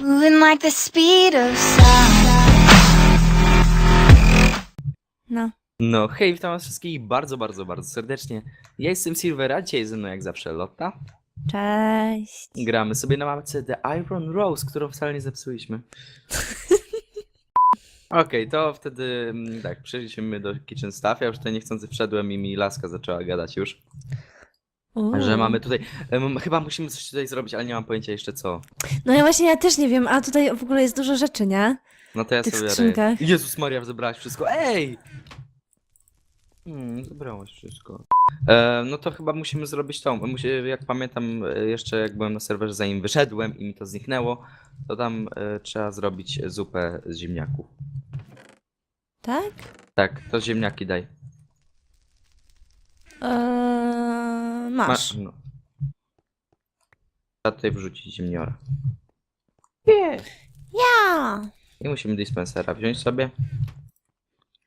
moving like the speed of sound. No. No, hej, witam was wszystkich bardzo, bardzo, bardzo serdecznie. Ja jestem Silvera, dzisiaj ze mną jak zawsze Lotta. Cześć. Gramy sobie na mapce The Iron Rose, którą wcale nie zepsuliśmy. Okej, to wtedy mm, tak, przeszliśmy do Kitchen Staff. Ja już tutaj niechcący wszedłem i mi laska zaczęła gadać już, Uuu. że mamy tutaj. em, Chyba musimy coś tutaj zrobić, ale nie mam pojęcia jeszcze co. No ja właśnie ja też nie wiem, a tutaj w ogóle jest dużo rzeczy, nie? No to ja W tych sobie. skrzynkach. Jezus Maria, zebrałaś wszystko. Ej! Hmm, zebrałaś wszystko. E, no to chyba musimy zrobić tą. Musi, jak pamiętam, e, jeszcze jak byłem na serwerze, zanim wyszedłem i mi to zniknęło, to tam e, trzeba zrobić zupę z ziemniaków. Tak? Tak, to ziemniaki daj. Eee, Ma- masz. no. Trzeba tutaj wrzucić ziemniora. Ja! I musimy dispensera wziąć sobie.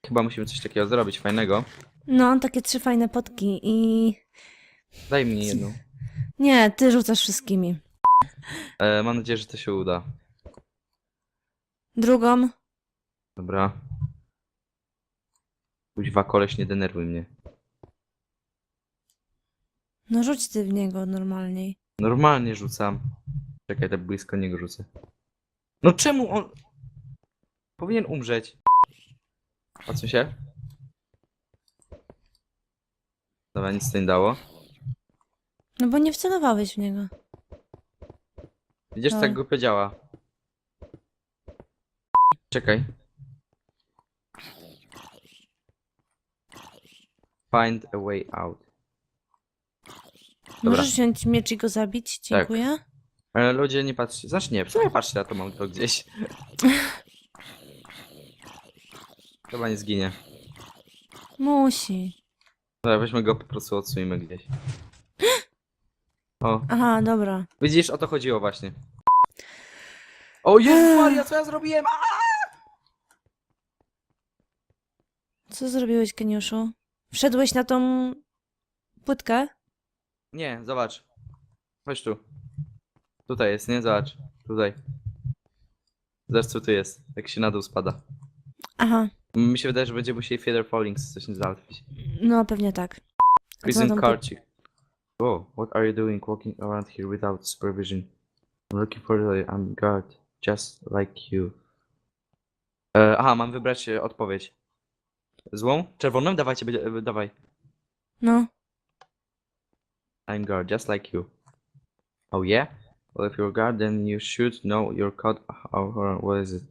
Chyba musimy coś takiego zrobić fajnego. No, takie trzy fajne potki i... Daj mi jedną. Nie, ty rzucasz wszystkimi. E, mam nadzieję, że to się uda. Drugą. Dobra. Kuźwa, koleś, nie denerwuj mnie. No rzuć ty w niego normalniej. Normalnie rzucam. Czekaj, tak blisko niego rzucę. No czemu on... Powinien umrzeć. Patrzcie się. Dobra, nic to nie dało. No bo nie wcelowałeś w niego. Widzisz, No. tak głupio działa. Czekaj. Find a way out. Dobra. Możesz wziąć miecz i go zabić? Dziękuję. Ale ludzie nie patrzcie. Znaczy nie, przynajmniej patrzcie, ja to mam to gdzieś. Chyba nie zginie. Musi. Dobra, weźmy go po prostu odsujmy gdzieś. O, Aha, dobra. widzisz, o to chodziło właśnie. O Jezus Maria, co ja zrobiłem? A! Co zrobiłeś, geniuszu? Wszedłeś na tą płytkę? Nie, zobacz. Chodź tu. Tutaj jest, nie? Zobacz. Tutaj. Zobacz co tu jest. Jak się na dół spada. Aha, Mi się wydaje, że będziemy musieli Feather Fallings coś załatwić. no pewnie tak. A co Prison płyt- Carchick. Oh, what are you doing walking around here without supervision? I'm looking for the I'm guard, just like you. E, aha, mam wybrać e, odpowiedź. Złą? Czerwoną? Dawajcie, będzie, e, dawaj. No. I'm guard, just like you. Oh yeah? Well, if you're guard, then you should know your code. Oh, what is it?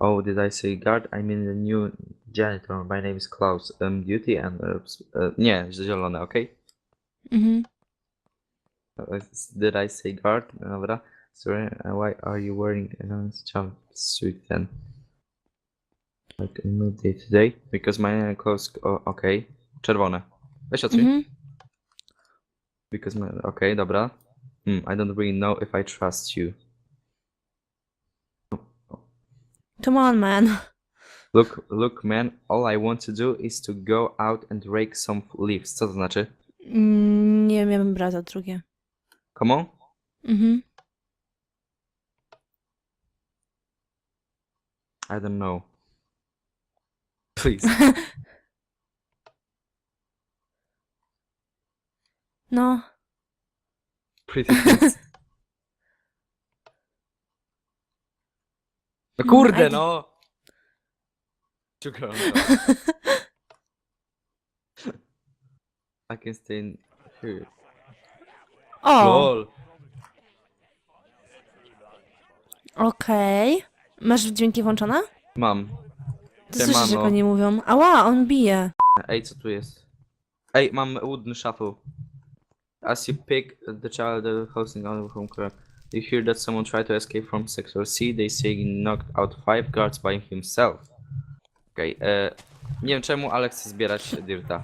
Oh, did I say guard? I mean the new janitor. My name is Klaus. Um, duty and... Uh, uh, nie, zielone, okay? Mhm. Uh, Did I say guard? Dobra. Sorry, uh, why are you wearing a jumpsuit then? Like a new day today? Because my uh, clothes... Oh, okay. Czerwone. Weź. Mhm. Because my... Okay, dobra. Hmm, I don't really know if I trust you. Come on, man. Look, look man, all I want to do is to go out and rake some leaves. Co to znaczy? Mm, Nie miałem brata drugie. Come on? Mhm. I don't know. Please. No. Pretty. No kurde, I- no! Czekam. I can stay in here. O, LOL. okej. Masz dźwięki włączone? Mam. To słyszysz, jak Siemano. oni mówią. Ała, on bije. Ej, co tu jest? Ej, mam wooden shuffle. As you pick the child the hosting on home correct. You hear that someone tried to escape from Sector C. They say he knocked out five guards by himself. Okej, e, nie wiem czemu, ale chcę zbierać dirta.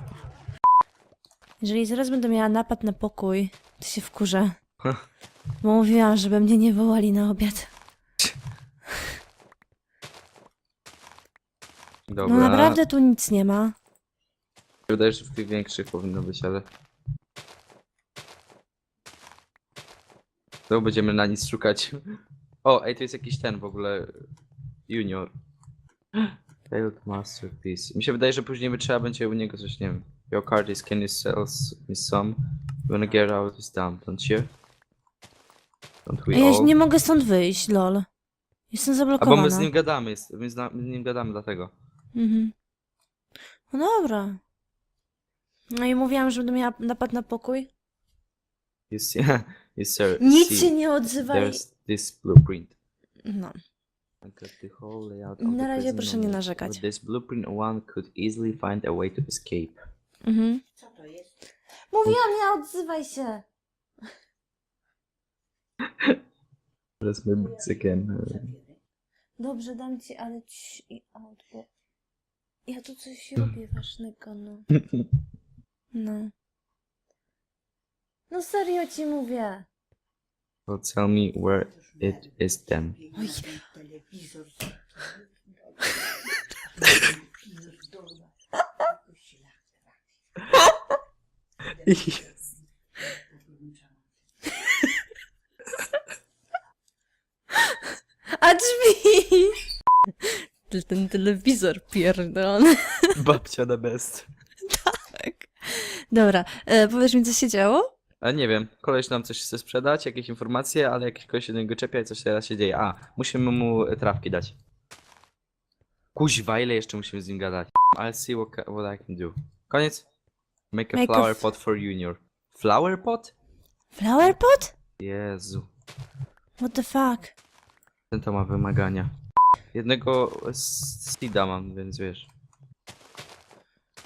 Jeżeli zaraz będę miała napad na pokój, to się wkurzę. Bo mówiłam, żeby mnie nie wołali na obiad. Dobra. No naprawdę tu nic nie ma. Mi się Wydaje, że w tych większych powinno być, ale... To będziemy na nic szukać. O, ej, to jest jakiś ten w ogóle. Junior. Failed masterpiece. Mi się wydaje, że później trzeba będzie u niego coś, nie wiem. Your card is can you sell me some? You wanna get out is done, don't you? Don't we Ej, ja all? nie mogę stąd wyjść, lol. Jestem A zablokowana. bo my z nim gadamy, jest, my z, na, my z nim gadamy dlatego. Mhm. No dobra. No i mówiłam, że będę miała napad na pokój. Yes, yes sir. Nic See, się nie odzywaj. There's this blueprint. No. I got the whole layout of Na the razie prison proszę nie narzekać. With this blueprint, one could easily find a way to escape. Mhm. Mówiłam, nie odzywaj się. That's my again. Dobrze, dam ci, ale ci i out, bo ja tu coś robię ważnego, no. No. No serio ci mówię. So tell me where it is then. Oj. A drzwi! Ten telewizor pierdolony. Babcia the best. Tak. Dobra, e, powiesz mi, co się działo? Nie wiem, koleś nam coś chce sprzedać, jakieś informacje, ale jakiś koleś się do niego czepia i coś teraz się dzieje. A, musimy mu e, trawki dać. Kuźwa, ile jeszcze musimy z nim gadać? I'll see what, ca- what I can do. Koniec. Make a Make a flower f- pot for junior. Flower pot? Flower pot? Jezu. What the fuck? Ten to ma wymagania. Jednego s- Sida mam, więc wiesz.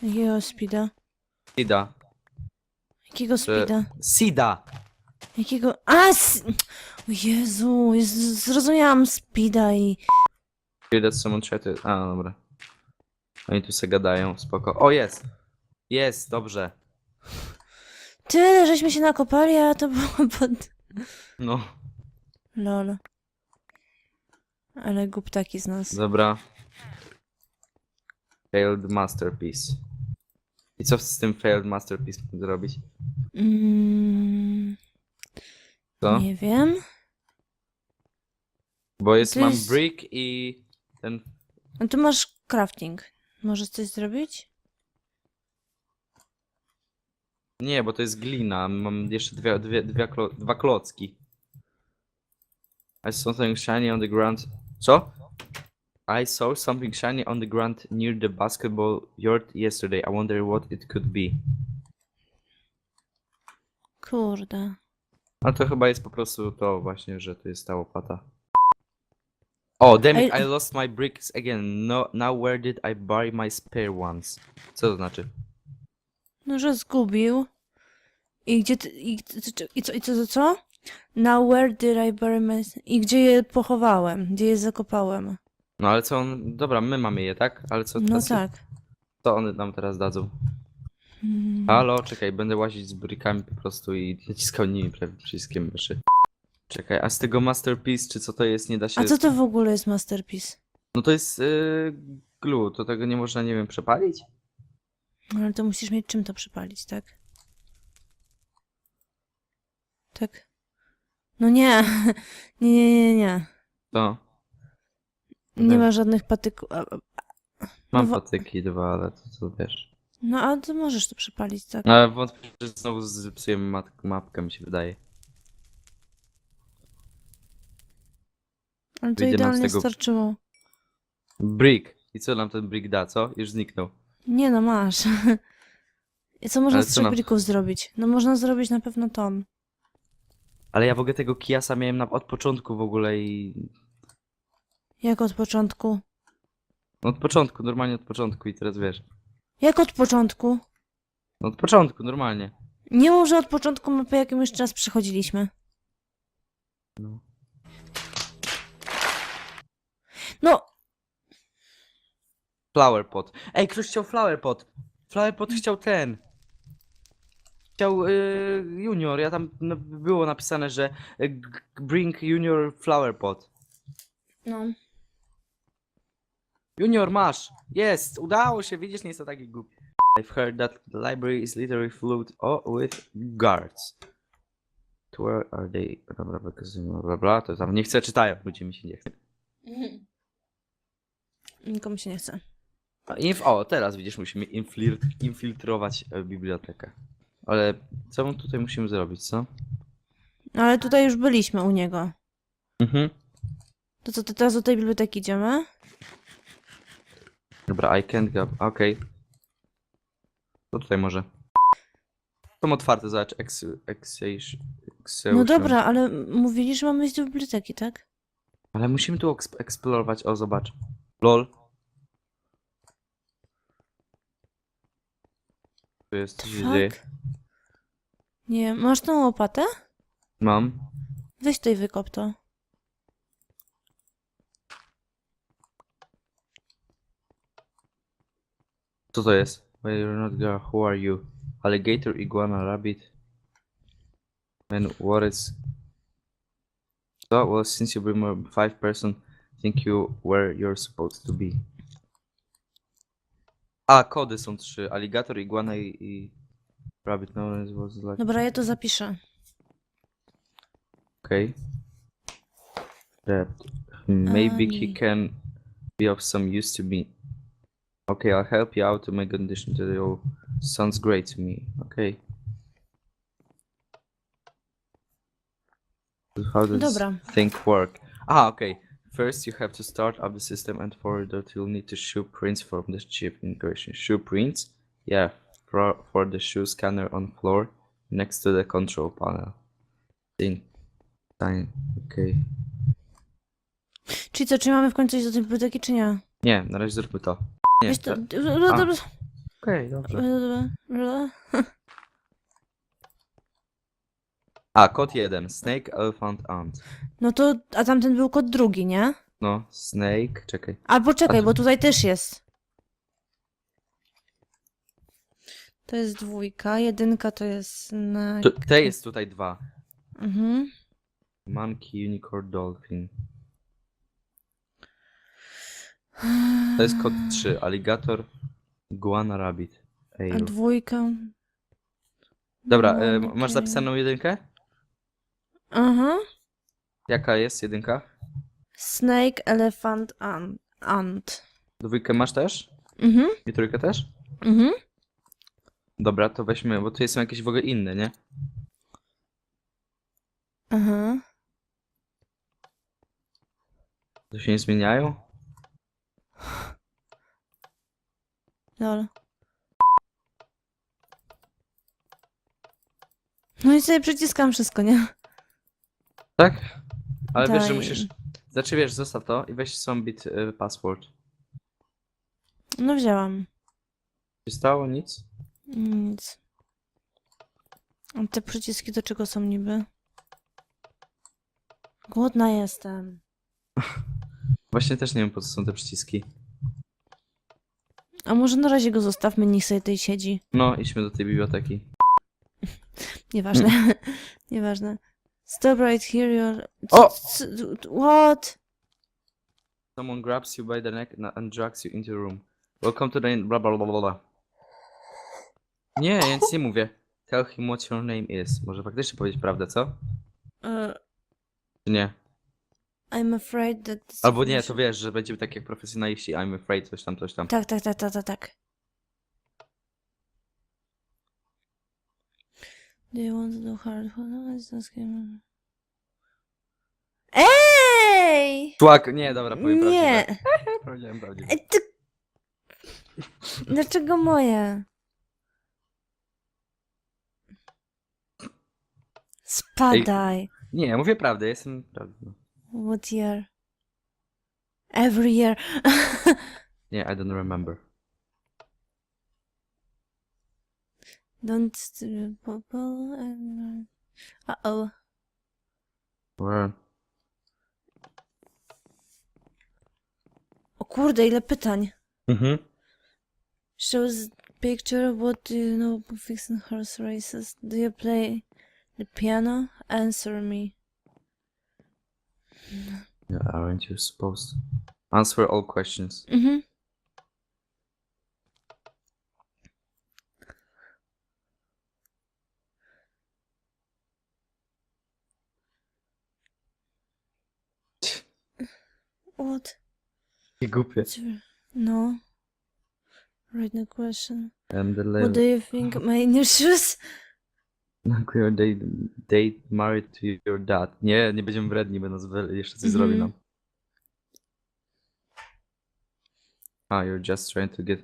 Jakiego speeda? Sida. Jakiego speeda? Sida! Jakiego... A! s- O Jezu, Jezu, zrozumiałam speeda i... That someone to... A, dobra. Oni tu se gadają, spoko. O, jest! Jest, dobrze. Tyle, żeśmy się nakopali, a to było pod... No, Lol. Ale głuptaki z nas. dobra. Failed masterpiece. I co z tym failed masterpiece zrobić? Mm, Co? nie wiem. Bo jest, To mam jest- brick i ten... No tu masz crafting. Możesz coś zrobić? Nie, bo to jest glina. Mam jeszcze dwie, dwie, dwie klo... dwa klocki. I saw something shiny on the ground. Co? I saw something shiny on the ground near the basketball yard yesterday. I wonder what it could be. Kurde. Ale to chyba jest po prostu to właśnie, że to jest ta łopata. O, damn it, Ej- I lost my bricks again. No, now where did I bury my spare ones? Co to znaczy? No, że zgubił. I gdzie ty... I, i, i co? I co? co, co? Now where did I bury my... I gdzie je pochowałem? Gdzie je zakopałem? No ale co on... Dobra, my mamy je, tak? Ale co, No teraz- tak. co one nam teraz dadzą? Mm. Halo, czekaj, będę łazić z brikami po prostu i naciskał nimi prawie przyciskiem myszy. Czekaj, a z tego masterpiece, czy co to jest, nie da się... A co to w ogóle jest masterpiece? No to jest yy, glue, to tego nie można, nie wiem, przepalić? No, Ale to musisz mieć czym to przypalić, tak? Tak. No nie. Nie, nie, nie, nie. To. Nie Wiem. ma żadnych patyków. Mam No patyki dwa, ale to, to wiesz. No a to możesz to przypalić, tak? Ale wątpię, że znowu zepsujemy mat- mapkę, mi się wydaje. Ale to wyjdzie nam z idealnie tego- starczyło. Brick. I co nam ten brick da, co? Już zniknął. Nie no, masz. I co można Ale z co trzech nam- brików zrobić? No można zrobić na pewno ton. Ale ja w ogóle tego Kiasa miałem na, od początku w ogóle i... Jak od początku? Od początku, normalnie od początku i teraz wiesz. Jak od początku? Od początku, normalnie. Nie mów, że od początku mapy jakimś czas przechodziliśmy. No. No, Flower pot. Ej, ktoś chciał flower pot. Flower pot chciał ten. Chciał y, junior, ja tam było napisane, że y, g- bring junior flower pot. no. Junior, masz! Jest! Udało się, widzisz, nie jest to taki głupi. I've heard that the library is literally filled with guards. where are they? Dobra, bla bla bla, to tam nie chcę, czytają, ludzie mi się nie chce. Nikomu się nie chce. A Inf o, teraz widzisz, musimy inflir infiltrować e, bibliotekę. Ale co my tutaj musimy zrobić, co? No, Ale tutaj już byliśmy u niego. Mhm. To co, to teraz do tej biblioteki idziemy? Dobra, I can't go. Okej. To tutaj może. Są otwarte, zobacz. Ex, No dobra, ale mówili, że mamy iść do biblioteki, tak? Ale musimy tu eksp- eksplorować. O, zobacz. LOL. Tu jest, co się dzieje? Fuck. Nie, masz tą łopatę? Mam. Weź tutaj wykop to. Co to jest? Why you're not girl? Who are you? Alligator, iguana, rabbit. And what is... So, well, since you bring more five person, think you where you're supposed to be. A, kody są trzy. Alligator, iguana i, i rabbit. No, it was like... Dobra, ja to zapiszę. Okay. That maybe he can be of some use to me. Okay, I'll help you out to make condition to you. Sounds great to me. Okay. How does Dobra. think work? Ah, okay. First, you have to start up the system, and for that, you'll need to shoe prints from the chip in question. Shoe prints? Yeah, for, for the shoe scanner on floor next to the control panel. Thing. Fine, okej. Czyli co, czy mamy w końcu iść do tej biblioteki, czy nie? Nie, na razie zróbmy to. Nie, Weź to... Okej, dobrze. A, kod jeden. Snake, elephant, ant. No to, a tamten był kod drugi, nie? No, snake, czekaj. Albo czekaj, A- bo tutaj też jest. To jest dwójka, jedynka to jest na... Te jest tutaj dwa. Mhm. Monkey, unicorn, dolphin. To jest kod 3. Alligator, iguana, rabbit. A Ej, dwójka... Dobra, No, e, masz zapisaną jedynkę? Aha. Jaka jest jedynka? Snake, elephant, ant. ant. Dwójkę masz też? Mhm, I trójkę też? mhm. Dobra, to weźmy, bo tu są jakieś w ogóle inne, nie? Aha. To się nie zmieniają? No i sobie przyciskam wszystko, nie? Tak? Ale wiesz, że Daj. musisz... Znaczy wiesz, zostaw to i weź Zombit y, password. No wzięłam. Czy stało nic? Nic. A te przyciski do czego są niby? Głodna jestem. Właśnie też nie wiem po co są te przyciski. A może na razie go zostawmy, niech sobie tutaj siedzi. No, idźmy do tej biblioteki. Nieważne. Nieważne. Stop right here, you're... O! C- c- What? Someone grabs you by the neck and- and drags you into the room. Welcome to the... bla bla bla bla bla. Nie, ja nic nie mówię. Tell him what your name is. Może faktycznie powiedzieć prawdę, co? Uh, Czy nie? I'm afraid that... this Albo nie, to wiesz, że będziemy tak jak profesjonaliści. I'm afraid, coś tam, coś tam. Tak, tak, tak, tak, tak, tak. Do you want to do hard scary. Ej! Człak, nie, dobra, powiem prawdziwe. Nie! Powiedziałem prawdziwe. Ej, ty... Dlaczego moje? Spadaj. Nie, mówię prawdę, jestem. What year? Every year. yeah, I don't remember. Don't... Purple and... Uh-oh. Where? O kurde, ile pytań. Mhm. Shows picture. What do you know about fixing horse races? Do you play the piano? Answer me. Yeah, aren't you supposed to answer all questions? Mm-hmm. What? No. Right, the question. The What do you think of my new shoes? Your date, date married to your dad. Nie, nie będziemy wredni, bo nas wy- jeszcze coś zrobi Mhm. nam. Ah, you're just trying to get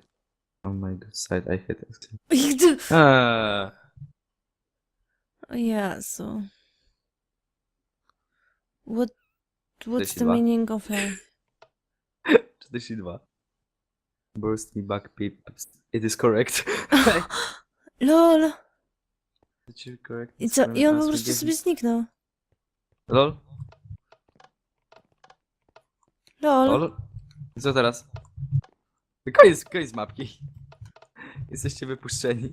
on my good side. I hate it. Eee, O Jezu. What, what's the 42. meaning of her? 42. Burst me back, peeps. It is correct. LOL! I co? I on po prostu sobie zniknął. Lol? LOL. Lol? I co teraz? Koniec, koniec mapki. Jesteście wypuszczeni.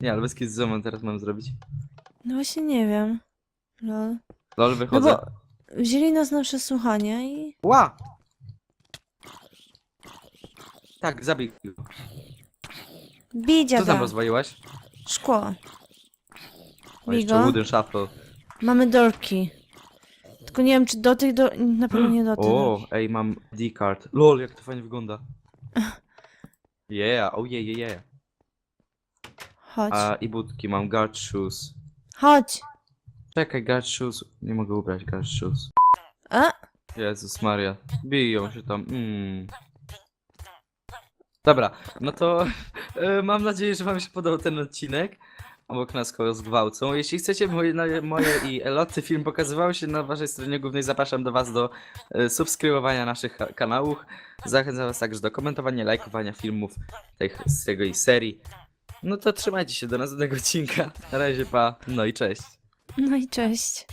Nie, ale bez kiedy co mam teraz mam zrobić? No właśnie nie wiem. LOL. Lol, No wychodzę. bo wzięli nas na przesłuchanie i... Ła! Tak, zabij go. Bij Co tam dziada. rozwaliłaś? Szkło. O, jeszcze wooden shuffle. Mamy dorki. Tylko nie wiem, czy do tych do... Na pewno nie do tych. O, ej, mam D-card. Lol, jak to fajnie wygląda. Yeah, oh yeah, yeah, yeah. Chodź. A, i budki, mam guard shoes. Chodź. Czekaj, guard shoes. Nie mogę ubrać guard shoes. A? Jezus Maria. Biją się tam. Mm. Dobra, no to e, mam nadzieję, że wam się podobał ten odcinek. Obok nas kogoś zgwałcą. Jeśli chcecie moje, moje i Eloty film pokazywały się na waszej stronie głównej, zapraszam do was do e, subskrybowania naszych ka- kanałów. Zachęcam was także do komentowania, lajkowania filmów tych, z tego i serii. No to trzymajcie się do następnego odcinka. Na razie pa, no i cześć. No i cześć.